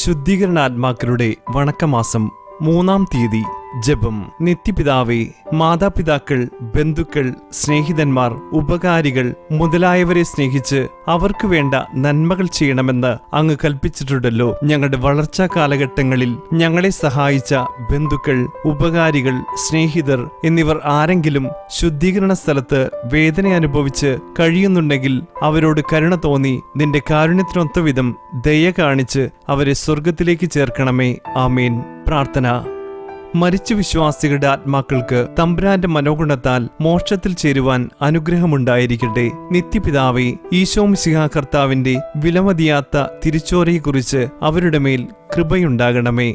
ശുദ്ധീകരണാത്മാക്കളുടെ വണക്കമാസം മൂന്നാം തീയതി. ജപം നിത്യപിതാവെ മാതാപിതാക്കൾ ബന്ധുക്കൾ സ്നേഹിതന്മാർ ഉപകാരികൾ മുതലായവരെ സ്നേഹിച്ച് അവർക്ക് വേണ്ട നന്മകൾ ചെയ്യണമെന്ന് അങ്ങ് കൽപ്പിച്ചിട്ടുണ്ടല്ലോ. ഞങ്ങളുടെ വളർച്ചാ കാലഘട്ടങ്ങളിൽ ഞങ്ങളെ സഹായിച്ച ബന്ധുക്കൾ ഉപകാരികൾ സ്നേഹിതർ എന്നിവർ ആരെങ്കിലും ശുദ്ധീകരണ സ്ഥലത്ത് വേദന അനുഭവിച്ച് കഴിയുന്നുണ്ടെങ്കിൽ അവരോട് കരുണ തോന്നി നിന്റെ കാരുണ്യത്തിനൊത്ത വിധം ദയ കാണിച്ച് അവരെ സ്വർഗത്തിലേക്ക് ചേർക്കണമേ. ആമീൻ. പ്രാർത്ഥന. മരിച്ച വിശ്വാസികളുടെ ആത്മാക്കൾക്ക് തമ്പുരാന്റെ മനോഗുണത്താൽ മോക്ഷത്തിൽ ചേരുവാൻ അനുഗ്രഹമുണ്ടായിരിക്കട്ടെ. നിത്യപിതാവെ ഈശോ മിശിഹ കർത്താവിന്റെ വിലമതിയാത്ത തിരിച്ചോരയെക്കുറിച്ച് അവരുടെ മേൽ കൃപയുണ്ടാകണമേ.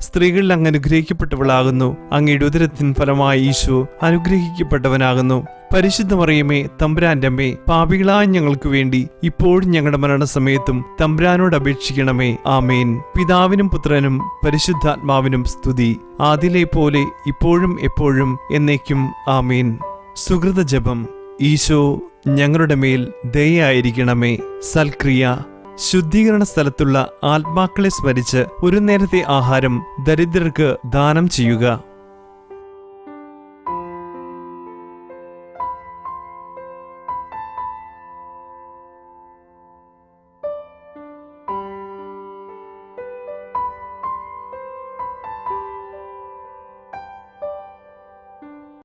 സ്ത്രീകളിൽ അങ്ങ് അനുഗ്രഹിക്കപ്പെട്ടവളാകുന്നു. അങ്ങയുടെ ഉദരത്തിൻ ഫലമായി ഈശോ അനുഗ്രഹിക്കപ്പെട്ടവനാകുന്നു. പരിശുദ്ധ മറിയമേ തമ്പുരാന്റെ അമ്മേ പാപികളായ ഞങ്ങൾക്ക് വേണ്ടി ഇപ്പോഴും ഞങ്ങളുടെ മരണസമയത്തും തമ്പുരാനോട് അപേക്ഷിക്കണമേ. ആമേൻ. പിതാവിനും പുത്രനും പരിശുദ്ധാത്മാവിനും സ്തുതി. ആദിലെ പോലെ ഇപ്പോഴും എപ്പോഴും എന്നേക്കും ആമേൻ. സുഹൃത ജപം ഈശോ ഞങ്ങളുടെ മേൽ ദയായിരിക്കണമേ സൽക്രിയ. ശുദ്ധീകരണ സ്ഥലത്തുള്ള ആത്മാക്കളെ സ്മരിച്ച് ഒരു നേരത്തെ ആഹാരം ദരിദ്രർക്ക് ദാനം ചെയ്യുക.